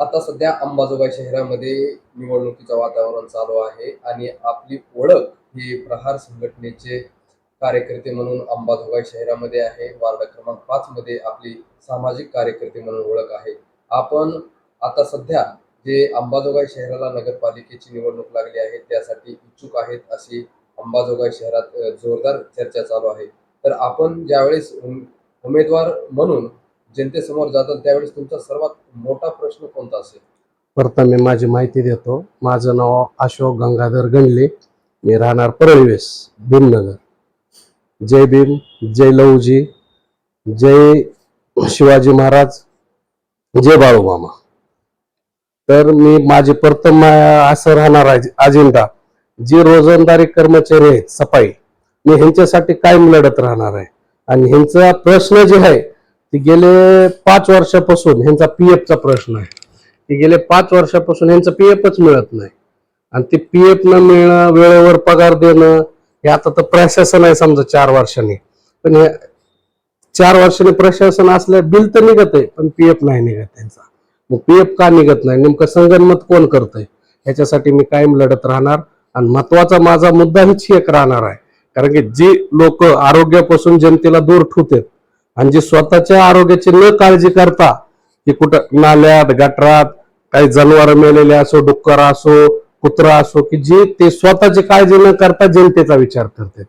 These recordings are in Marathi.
आता सध्या अंबाजोगाई शहरामध्ये निवडणुकीचं वातावरण चालू आहे आणि आपली ओळख ही प्रहार संघटनेचे कार्यकर्ते म्हणून अंबाजोगाई शहरामध्ये आहे. वार्ड क्रमांक पाच मध्ये आपली सामाजिक कार्यकर्ते म्हणून ओळख आहे. आपण आता सध्या जे अंबाजोगाई शहराला नगरपालिकेची निवडणूक लागली आहे त्यासाठी इच्छुक आहेत अशी अंबाजोगाई शहरात जोरदार चर्चा चालू आहे. तर आपण ज्यावेळेस उमेदवार म्हणून जनतेसमोर जातात त्यावेळेस तुमचा सर्वात मोठा प्रश्न कोणता असेल? प्रथम मी माझी माहिती देतो. माझं नाव अशोक गंगाधर गणले मी राहणार परळवेस भीमनगर. जय भीम जय लहूजी जय शिवाजी महाराज जय बाळूमामा. तर मी माझे प्रथम असं राहणार आहे अजेंडा जे रोजंदारी कर्मचारी आहेत सफाई मी ह्यांच्यासाठी कायम लढत राहणार आहे. आणि ह्यांचा प्रश्न जे आहे ती गेले पाच वर्षापासून ह्यांचा पी चा प्रश्न आहे. की गेले पाच वर्षापासून यांचं पीएफच मिळत नाही. आणि ते पीएफ न मिळणं वेळेवर पगार देणं हे आता तर प्रशासन आहे समजा चार वर्षांनी. पण हे चार वर्षांनी प्रशासन असल्या बिल तर निघत आहे पण पीएफ नाही निघत त्यांचा. मग पीएफ का निघत नाही? नेमकं संगनमत कोण करतंय? ह्याच्यासाठी मी कायम लढत राहणार आणि महत्त्वाचा माझा मुद्दा हीच एक राहणार आहे. कारण की जी लोक आरोग्यापासून जनतेला दूर ठेवतात आणि जे स्वतःच्या आरोग्याची न काळजी करता की कुठं नाल्यात गटरात काही जनावर मेलेले असो डुक्कर असो कुत्रा असो की जे ते स्वतःची काळजी न करता जनतेचा विचार करते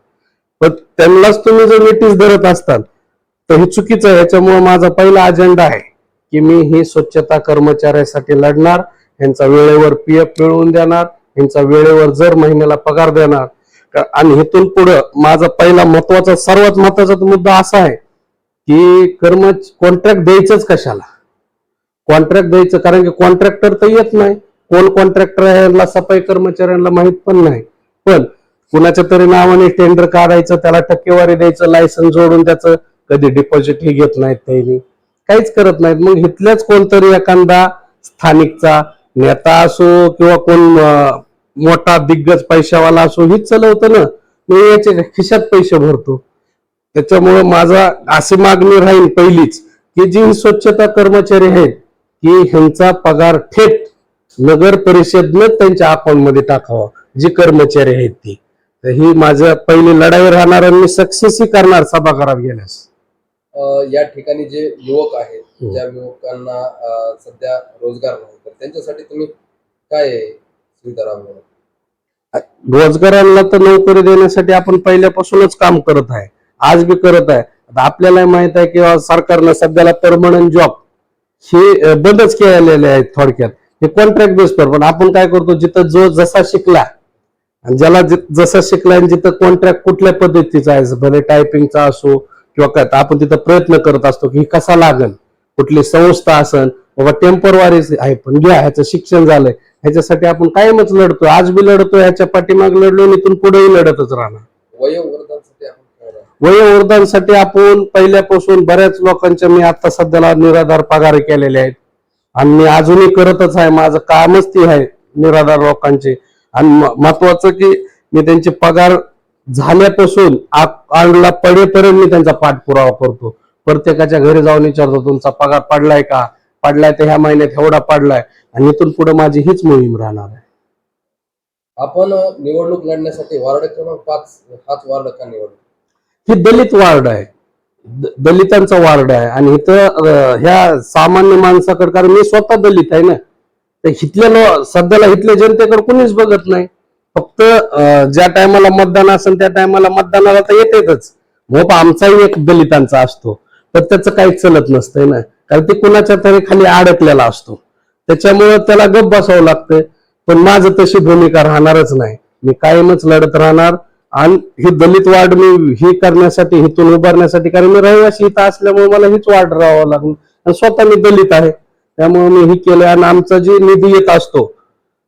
पण त्यांनाच तुम्ही जर नोटीस धरत असताल तर हे चुकीचं आहे. याच्यामुळे माझा पहिला अजेंडा आहे की मी ही स्वच्छता कर्मचाऱ्यासाठी लढणार यांचा वेळेवर पी एफ मिळवून देणार यांचा वेळेवर जर महिन्याला पगार देणार. आणि इथून पुढं माझा पहिला महत्त्वाचा सर्वात महत्त्वाचा मुद्दा असा आहे की कर्म कॉन्ट्रॅक्ट द्यायचंच कशाला? कॉन्ट्रॅक्ट द्यायचं कारण की कॉन्ट्रॅक्टर तर येत नाही. कोण कॉन्ट्रॅक्टर आहे यांना सफाई कर्मचाऱ्यांना माहीत पण नाही. पण कुणाच्या तरी नावाने टेंडर काढायचं त्याला टक्केवारी द्यायचं लायसन्स जोडून त्याचं कधी डिपॉझिटही घेत नाहीत त्यांनी. काहीच करत नाहीत. मग इथल्याच कोणतरी एखादा स्थानिकचा नेता असो किंवा कोण मोठा दिग्गज पैशावाला असो हीच चलवतं ना. मी याच्या खिशात पैसे भरतो. त्याच्यामुळं माझा अशी मागणी राहील पहिलीच की जी स्वच्छता कर्मचारी आहेत की ह्यांचा पगार थेट नगर परिषदनं त्यांच्या अकाउंटमध्ये टाकावा जी कर्मचारी आहेत ती. तर ही माझं पहिली लढाई राहणार आणि मी सक्सेसही करणार सभागृहात गेल्यास. या ठिकाणी जे युवक आहेत हो. ज्या युवकांना सध्या रोजगार नाही तर त्यांच्यासाठी तुम्ही काय सुविधा राबवणार? रोजगारांना तर नोकरी देण्यासाठी आपण पहिल्यापासूनच काम करत आहे. आज बी करत आहे. आता आपल्याला माहीत आहे की सरकारनं सध्याला परमनंट जॉब हे बंदच केलेले आहेत थोडक्यात. हे कॉन्ट्रॅक्ट बेसवर पण आपण काय करतो जिथं जो जसा शिकला आणि ज्याला जसा शिकला आणि जिथं कॉन्ट्रॅक्ट कुठल्या पद्धतीचा आहे भले टायपिंगचा असो किंवा काय तर आपण तिथं प्रयत्न करत असतो की कसा लागल कुठली संस्था असन बाबा टेम्परवारी आहे पण घ्या ह्याचं शिक्षण झालंय. ह्याच्यासाठी आपण कायमच लढतो आज बी लढतो ह्याच्या पाठीमाग लढलो आणि इथून पुढेही लढतच राहणार वयोवर्धांसाठी आपण काय राबवणार? वयोवृद्धांसाठी आपण पहिल्यापासून बऱ्याच लोकांच्या मी आता सध्याला निराधार पगार केलेले आहेत. आणि मी अजूनही करतच आहे. माझं कामच ते आहे निराधार लोकांचे. आणि महत्वाचं की मी त्यांचे पगार झाल्यापासून आ- पडेपर्यंत मी त्यांचा पाठपुरावा करतो. प्रत्येकाच्या घरी जाऊन विचारतो तुमचा पगार पडलाय का? पडलाय तर ह्या महिन्यात एवढा पडलाय. आणि इथून पुढे माझी हीच मोहीम राहणार आहे. आपण निवडणूक लढण्यासाठी वार्ड क्रमांक पाच हाच वार्ड का निवडतो ही दलित वार्ड आहे. द- दलितांचा वार्ड आहे. आणि इथं ह्या सामान्य माणसाकडे कारण मी स्वतः दलित आहे ना तर हिथल्या लो- सध्याला हिथल्या जनतेकडे कुणीच बघत नाही. फक्त ज्या टायमाला मतदान असेल त्या टायमाला मतदानाला तर येतेच मोप आमचाही एक दलितांचा असतो. पण त्याचं काही चलत नसतंय ना. कारण ते कुणाच्या तरी खाली अडकलेला असतो. त्याच्यामुळं त्याला गप बसावं लागतं पण माझं तशी भूमिका राहणारच नाही. मी कायमच लढत राहणार. आणि ही दलित वाढ मी हे करण्यासाठी हेतून उभारण्यासाठी कारण मी रहिवासी इथं असल्यामुळे मला हीच वाढ राहावं लागेल. आणि स्वतः मी दलित आहे. त्यामुळे मी ही केलं आणि आमचा जी निधी येत असतो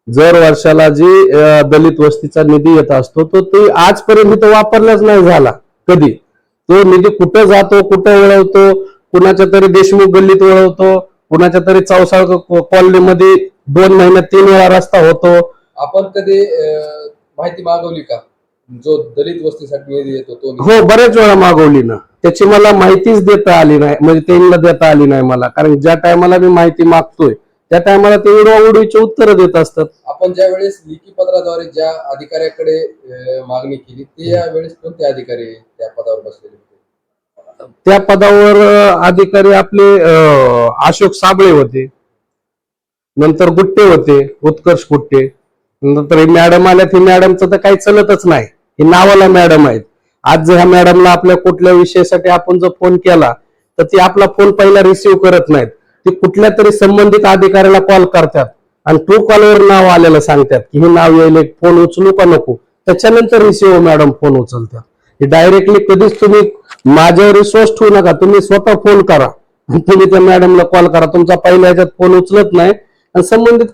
जर वर्षाला जी दलित वस्तीचा निधी येत असतो तो ते आजपर्यंत इथं वापरलाच नाही झाला कधी. तो निधी कुठं जातो कुठं वळवतो कुणाच्या तरी देशमुख गल्लीत वळवतो कुणाच्या तरी चौसाळ कॉलनीमध्ये दोन महिन्यात तीन वेळा रस्ता होतो. आपण कधी माहिती मागवली का? जो दलित वस्तीसाठी निधी येतो तो? हो बरेच वेळा मागवली ना त्याची मला माहितीच देता आली नाही. म्हणजे त्यांना देता आली नाही मला. कारण ज्या टायमाला मी माहिती मागतोय त्या टायमाला ते उडवाउडवीचे उत्तर देत असतात. आपण ज्या वेळेस लिखी पत्राद्वारे ज्या अधिकाऱ्याकडे अं, मागणी केली ते या वेळेस कोणते अधिकारी त्या पदावर बसलेले होते? त्या पदावर अं, अधिकारी आपले अं, अशोक साबळे होते. नंतर गुट्टे होते उत्कर्ष गुट्टे. नंतर हे मॅडम आल्या ती मॅडमचं तर काही चलतच नाही. ही नावाला मॅडम आहेत. आज जर ह्या मॅडमला आपल्या कुठल्या विषयासाठी आपण जर फोन केला तर ती आपला फोन पहिला रिसिव्ह करत नाहीत. ती कुठल्या तरी संबंधित अधिकाऱ्याला कॉल करतात आणि टू कॉलवर नाव आलेलं सांगतात की हे नाव येईल फोन उचलू का नको? त्याच्यानंतर रिसिव्ह मॅडम फोन उचलतात. हे डायरेक्टली कधीच तुम्ही माझ्यावर विश्वास ठेवू नका. तुम्ही स्वतः फोन करा. तुम्ही त्या मॅडमला कॉल करा. तुमचा पहिल्या ह्याच्यात फोन उचलत नाही. आणि संबंधित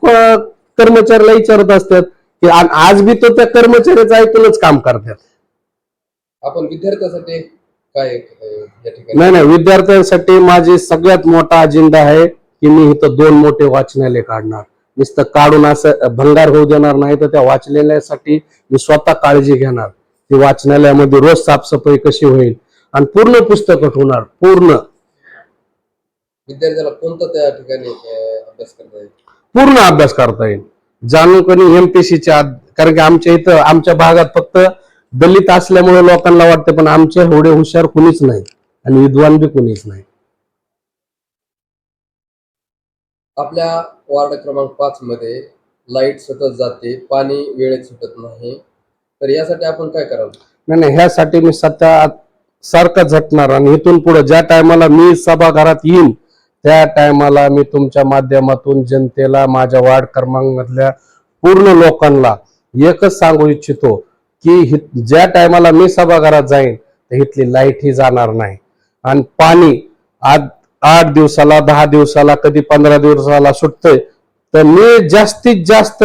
कर्मचाऱ्याला विचारत असतात की आज बी तो त्या कर्मचाऱ्याचं ऐकूनच काम करतात. आपण विद्यार्थ्यासाठी काय नाही नाही विद्यार्थ्यांसाठी माझी सगळ्यात मोठा अजेंडा आहे की मी इथं दोन मोठे वाचनालय काढणार. नुसतं काढून असं भंगार होऊ देणार नाही तर त्या वाचनालयासाठी मी स्वतः काळजी घेणार. ती वाचनालयामध्ये रोज साफसफाई कशी होईल आणि पूर्ण पुस्तकं होणार पूर्ण. विद्यार्थ्याला कोणतं त्या ठिकाणी अभ्यास करता येईल? पूर्ण अभ्यास करता येईल. जाणून कोणी एमपीसीच्या कारण की आमच्या इथं आमच्या भागात फक्त दलित असल्यामुळे लोकांना वाटतं पण आमच्या एवढे हुशार कुणीच नाही. आणि विद्वान बी कुणीच नाही. आपल्या वार्ड क्रमांक पाच मध्ये लाइट सतत जाते पाणी वेळेत सुटत नाही. तर यासाठी आपण काय करावं नाही नाही ह्यासाठी मी सध्या सारखं झटणार आणि इथून पुढे ज्या टायमाला मी सभागृहात येईन त्या टायमाला मी तुमच्या माध्यमातून जनतेला माझ्या वार्ड क्रमांकमधल्या पूर्ण लोकांना एकच सांगू इच्छितो की हि- ज्या टायमाला मी सभागृहात जाईन तर इथली लाइट ही जाणार नाही. आणि पाणी आज आठ दिवसाला दहा दिवसाला कधी पंधरा दिवसाला सुटतंय तर मी जास्तीत जास्त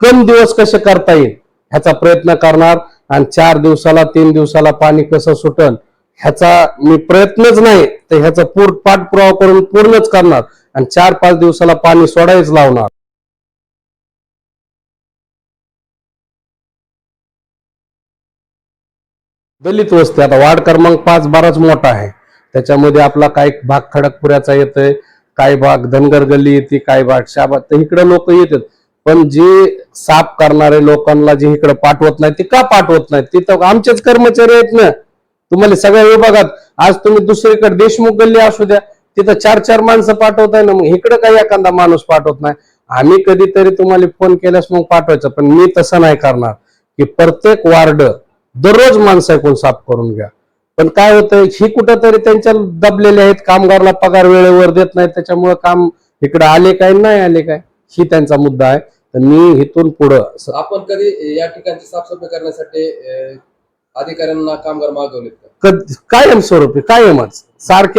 कम दिवस कसे करता येईल ह्याचा प्रयत्न करणार. आणि चार दिवसाला तीन दिवसाला पाणी कसं सुटल ह्याचा मी प्रयत्नच नाही तर ह्याचा पूर पाठपुरावा करून पूर्णच करणार आणि चार पाच दिवसाला पाणी सोडायच लावणार. दलित वस्ती आता वार्ड क्रमांक पाच बराच मोठा आहे. त्याच्यामध्ये आपला काही भाग खडकपुऱ्याचा येतोय काही भाग धनगर गल्ली येते काही भाग शाबा तर इकडे लोक येतात. पण जे साफ करणारे लोकांना जे इकडे पाठवत नाही ते का पाठवत नाही? तिथं आमचेच कर्मचारी आहेत ना. तुम्हाला सगळ्या विभागात आज तुम्ही दुसरीकडे देशमुख गल्ली असू द्या तिथं चार चार माणसं पाठवताय ना मग इकडं काही एखादा माणूस पाठवत नाही. आम्ही कधीतरी तुम्हाला फोन केल्यास मग पाठवायचं पण मी तसं नाही करणार. की प्रत्येक वार्ड दररोज माणसं ऐकून साफ करून घ्या. पण काय होतंय ही कुठंतरी त्यांच्या दबलेले आहेत कामगारला पगार वेळेवर देत नाही त्याच्यामुळे काम इकडे आले काय नाही आले काय ही त्यांचा मुद्दा आहे. तर मी इथून पुढं आपण कधी या ठिकाणची साफसफाई करण्यासाठी अधिकाऱ्यांना कामगार मागवलेत. का कध- कायमच. सारखे